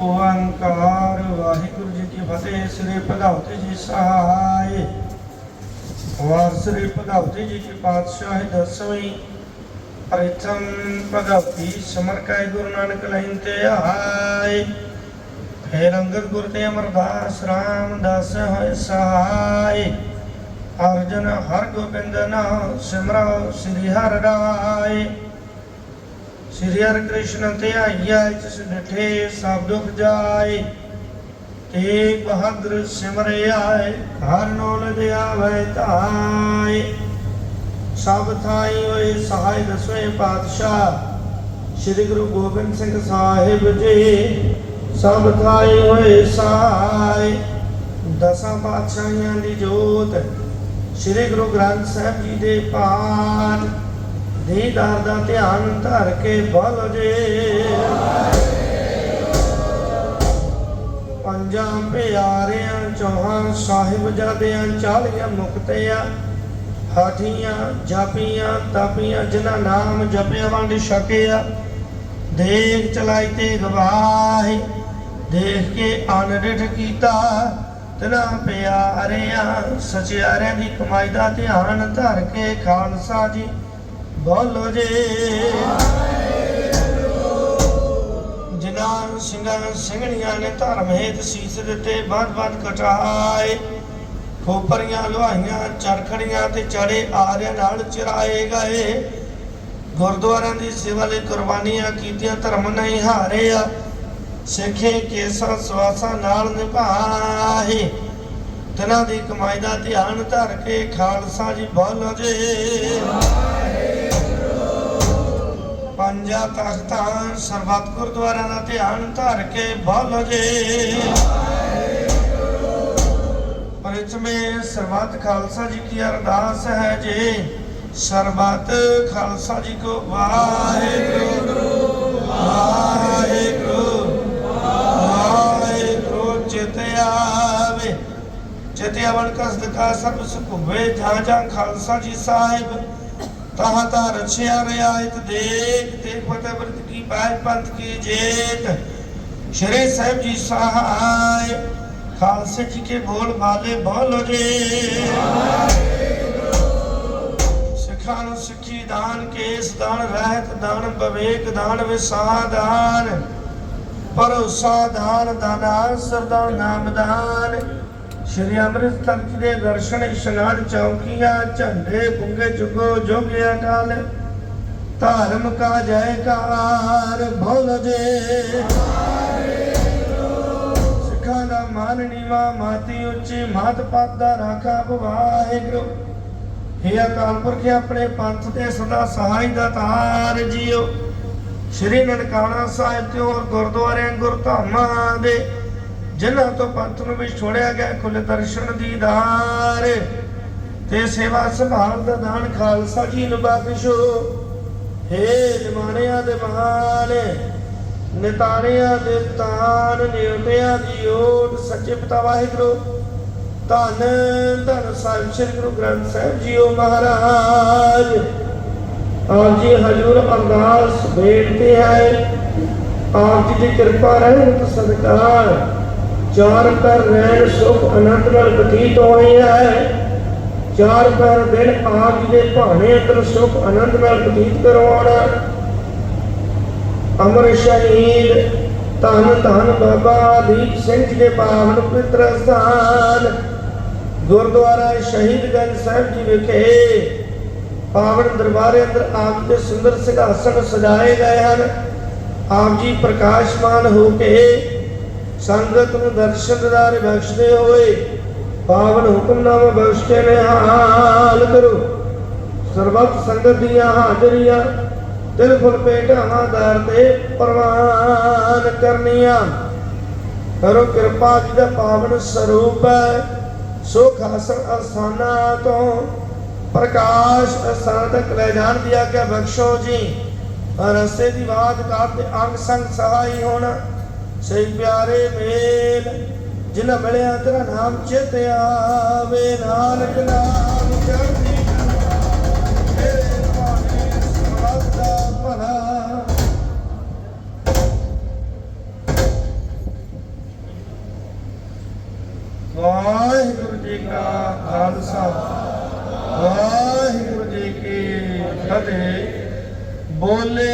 ਓੰਕਾਰ। ਵਾਹਿਗੁਰੂ ਜੀ ਕੀ ਫਤਿਹ। ਸ੍ਰੀ ਭਗਵਤੀ ਜੀ ਸਹਾਈ। ਵਾਰ ਸ੍ਰੀ ਭਗਵਤੀ ਜੀ ਕੀ ਪਾਤਸ਼ਾਹ ਦਸਵੀਂ। ਪ੍ਰਥਮ ਭਗਵਤੀ ਸਮਰ ਕੈ ਗੁਰੂ ਨਾਨਕ ਲੈਨ ਤੇ ਆਏ। ਫੇਰ ਅੰਗਦ ਗੁਰ ਤੇ ਅਮਰਦਾਸ RAM ਦਾਸ ਹੋਇ ਸਹਾਈ। ਅਰਜਨ ਹਰ ਗੋਬਿੰਦ ਨਾਮ ਸਿਮਰੋ, ਸ੍ਰੀ ਹਰਿ ਰਾਏ। ਸ੍ਰੀ ਹਰਿ ਕ੍ਰਿਸ਼ਨ ਤੇ ਆਈਆ ਜਿਸ ਡਠੇ ਸਭ ਦੁਖ ਜਾਏ। ਤੇ ਬਹਾਦਰ ਸਿਮਰਿਆਏ ਹਰ ਨੋਲ ਦੇ ਆਵੇ ਧਾਏ ਸਭ ਥਾਈ ਹੋਏ ਸਹਾਇ ਦਸਵੇਂ ਪਾਤਸ਼ਾਹ, ਸ੍ਰੀ ਗੁਰੂ ਗੋਬਿੰਦ ਸਿੰਘ ਸਾਹਿਬ ਜੀ। ਸਭ ਥਾਈ ਹੋਏ ਸਹਾਇ, ਦਸਾਂ ਪਾਤਸ਼ਾਹਾਂ ਦੀ ਜੋਤ, ਸ੍ਰੀ ਗੁਰੂ ਗ੍ਰੰਥ ਸਾਹਿਬ ਜੀ ਦੇ ਪਾਠ ਦੀਦਾਰ ਦਾ ਧਿਆਨ ਧਰ ਕੇ ਬਲ ਜੇ। ਪੰਜਾਂ ਪਿਆਰਿਆਂ ਚੌਹਾਂ ਸਾਹਿਬਜ਼ਾਦਿਆਂ ਚਾਲੀਆਂ ਮੁਕਤਿਆਂ, ਹਾਠੀਆਂ, ਜਾਪੀਆਂ, ਤਾਪੀਆਂ, ਜਿਨ੍ਹਾਂ ਨਾਮ ਜਪਿਆ ਵੰਡ ਛਕਿਆ। ਦੇਖ ਚਲਾਈ ਤੇ ਗਵਾਹੀ, ਦੇਖ ਕੇ ਅਨਰਿਠ ਕੀਤਾ। ਤਨਾ ਪਿਆਰਿਆਂ, ਸਚਿਆਰਿਆਂ ਦੀ ਕਮਾਈ ਦਾ ਧਿਆਨ ਧਰ ਕੇ ਖਾਲਸਾ ਜੀ ਬੋਲੋ ਜੇ। ਜਿਨ੍ਹਾਂ ਸਿੰਘਾਂ ਸਿੰਘਣੀਆਂ ਨੇ ਧਰਮ ਹੇਤ ਸੀਸ ਦਿੱਤੇ ਬਾਦ-ਬਾਦ ਕਟਾਏ। ਖੋਪਰੀਆਂ, ਲੋਹਾਈਆਂ, ਚਰਖੜੀਆਂ ਤੇ ਚੜੇ ਆਰਿਆਂ ਨਾਲ ਚਰਾਏ ਗਏ। ਗੁਰਦੁਆਰਿਆਂ ਦੀ ਸੇਵਾ ਲਈ ਕੁਰਬਾਨੀਆਂ ਕੀਤੀਆਂ, ਧਰਮ ਨਹੀਂ ਹਾਰਿਆ। ਸਿੱਖੇ ਕੇਸਾਂ, ਸਵਾਸਾਂ ਨਾਲ ਨਿਭਾਏ। ਤਨਾਂ ਦੀ ਕਮਾਈ ਦਾ ਧਿਆਨ ਧਰ ਕੇ ਖਾਲਸਾ ਜੀ ਬੋਲੋ ਜੇ। ਪੰਜਾ ਤਖਤਾਂ ਸਰਬੱਤ ਗੁਰਦੁਆਰਿਆਂ ਦਾ ਧਿਆਨ ਧਰ ਕੇ ਬੋਲੋ ਜੇ। ਪਰਿਚਮੇ ਸਰਬੱਤ ਖਾਲਸਾ ਜੀ ਕੀ ਅਰਦਾਸ ਹੈ ਜੀ। ਸਰਬੱਤ ਖਾਲਸਾ ਜੀ ਕੋ ਵਾਹਿਗੁਰੂ ਵਾਹਿਗੁਰੂ ਵਾਹਿਗੁਰੂ ਚਿਤ ਆਵੇ। ਚਿਤ ਆਵਣ ਕਸਦ ਕਾ ਸਭ ਸੁਖ ਹੋਵੇ ਜਾਂ ਜਾਂ ਖਾਲਸਾ ਜੀ ਸਾਹਿਬ ਤਹਾਂ ਤਾਂ ਰਛਿਆ ਰਿਆਇਤ ਦੇਖ ਤੇ ਫਤਿਹ ਵਰਤ ਕੀ ਬਾਜ ਪੰਥ ਕੀ ਜੇਤ। ਸ਼੍ਰੀ ਸਾਹਿਬ ਜੀ ਸਹਾਇ, ਖਾਲਸੇ ਜੀ ਕੇ ਬੋਲ ਬਾਲੇ ਬੋਲੋ ਜੇ। ਸਿੱਖਾਂ ਨੂੰ ਸਿੱਖੀ ਦਾਨ ਕੇਸ ਦਾਨ ਰਹਿਤ ਦਾਨ ਬਵੇਕ ਦਾਨ ਵਿਸਾਹ ਦਾਨ ਭਰੋਸਾ ਦਾਨ ਦਾਨਾ ਸਰਦਾਰ ਨਾਮਦਾਨ। ਸ਼੍ਰੀ ਅੰਮ੍ਰਿਤਸਰ ਦੇ ਦਰਸ਼ਨ ਇਸ਼ਨਾਨ ਚੌਕੀਆਂ, ਝੰਡੇ ਪੁੰਗੇ ਚੁਗੋ ਜੋਗਿਆ ਕਾਲ ਧਰਮ ਕਾ ਜੈਕਾਰ, ਬੋਲ ਜੇ ਸਿੱਖਾਂ ਦਾ ਮਾਨ ਨੀਵਾ, ਮਾਤੀ ਉੱਚੀ, ਮਾਤ ਪਦ ਦਾ ਰਾਖਾ ਵਾਹਿਗੁਰੂ। ਹੇ ਅਕਾਲ ਪੁਰਖ, ਆਪਣੇ ਪੰਥ ਤੇ ਸਦਾ ਸਹਾਈ ਦਾ ਤਾਰ ਜੀਓ। ਸ਼੍ਰੀ ਨਨਕਾਣਾ ਸਾਹਿਬ ਤੇ ਹੋਰ ਗੁਰਦੁਆਰਿਆਂ, ਗੁਰਧਾਮਾਂ ਦੇ ਜਿਨ੍ਹਾਂ ਤੋਂ ਪੰਥ ਨੂੰ ਵੀ ਛੋੜਿਆ ਗਿਆ ਖੁੱਲੇ ਦਰਸ਼ਨ ਦੀਦਾਰ ਤੇ ਸੇਵਾ ਸੰਭਾਲ ਦਾ ਦਾਨ ਖਾਲਸਾ ਜੀ ਨੂੰ ਬਖਸ਼ੋ। ਹੇ ਨਿਮਾਣਿਆਂ ਦੇ ਮਹਾਨ ਨਿਤਾਣਿਆਂ ਦੇ ਤਾਨ, ਨਿਉਟਿਆਂ ਦੀ ਓਟ, ਸੱਚੇ ਪਿਤਾ ਵਾਹਿਗੁਰੂ, ਧੰਨ ਧੰਨ ਸਾਹਿਬ, ਸ੍ਰੀ ਗੁਰੂ ਗ੍ਰੰਥ ਸਾਹਿਬ ਜੀਓ ਮਹਾਰਾਜ। ਆਪ ਜੀ ਹਜ਼ੂਰ ਅਰਦਾਸ ਬੇਨਤੀ ਹੈ, ਆਪ ਜੀ ਦੀ ਕਿਰਪਾ ਰਹਿਤ ਸਦਕਾ ਚਾਰ ਕਰ ਰਹਿਣ ਸੁਖ ਆਨੰਦ ਨਾਲ ਬਤੀਤ ਹੋਏ ਹੈ। ਚਾਰ ਪੈਰ ਦਿਨ ਆਪ ਦੇ ਭਾਣੇ ਅੰਦਰ ਸੁਖ ਆਨੰਦ ਨਾਲ ਬਤੀਤ ਕਰਵਾਉਣਾ। ਅਮਰ ਸ਼ਹੀਦ ਧੰਨ ਧੰਨ ਬਾਬਾ ਦੀਪ ਸਿੰਘ ਜੀ ਦੇ ਪਾਵਨ ਪਵਿੱਤਰ ਸਥਾਨ। ਗੁਰਦੁਆਰਾ ਸ਼ਹੀਦਗੰਜ ਸਾਹਿਬ ਜੀ ਵਿਖੇ ਪਾਵਨ ਦਰਬਾਰੇ ਅੰਦਰ ਆਪ ਦੇ ਸੁੰਦਰ ਸਿੰਘਾਸਣ ਸਜਾਏ ਗਏ ਹਨ। ਆਪ ਜੀ ਪ੍ਰਕਾਸ਼ਮਾਨ ਹੋ ਕੇ ਸੰਗਤ ਨੂੰ ਦਰਸ਼ਨ ਦਿਦਾਰੇ ਬਖਸ਼ਦੇ ਹੋਏ। ਪਾਵਨ ਹੁਕਮਨਾਮਾ ਬਖਸ਼ ਕੇ ਨਿਹਾਲ ਕਰੋ। ਸਰਬੱਤ ਸੰਗਤ ਦੀਆਂ ਹਾਜ਼ਰੀਆਂ, ਦਿਲ ਫੁੱਲ ਭੇਟਾਵਾਂ ਦਰ ਤੇ ਪ੍ਰਵਾਨ ਕਰਨੀਆਂ। ਕਰੋ ਕਿਰਪਾ ਜੀ ਦਾ ਪਾਵਨ ਸਰੂਪ ਹੈ, ਸੁਖ ਹਾਸਨ ਅਸਥਾਨਾਂ ਤੋਂ। ਪ੍ਰਕਾਸ਼ ਅਸਥਾਨ ਤੱਕ ਲੈ ਜਾਣ ਦੀ ਆਗਿਆ ਬਖਸ਼ੋ ਜੀ। ਰਸਤੇ ਦੀ ਬਾਤ ਕਾਤ ਤੇ ਅੰਗ ਸੰਗ ਸਹਾਈ ਹੋਣਾ। ਸਹੀ ਪਿਆਰੇ ਮੇਲ, ਜਿਨ੍ਹਾਂ ਮਿਲਿਆ ਤੇਰਾ ਨਾਮ ਚਿਤ ਆਵੇ, ਨਾਨਕ ਨਾਮ ਚੜ੍ਹਦੀ ਕਲਾ ਭਾਣੇ ਸਰਬੱਤ ਦਾ ਭਲਾ। ਵਾਹਿਗੁਰੂ ਜੀ ਕਾ ਖਾਲਸਾ, ਵਾਹਿਗੁਰੂ ਜੀ ਕੀ ਫਤਿਹ। ਬੋਲੇ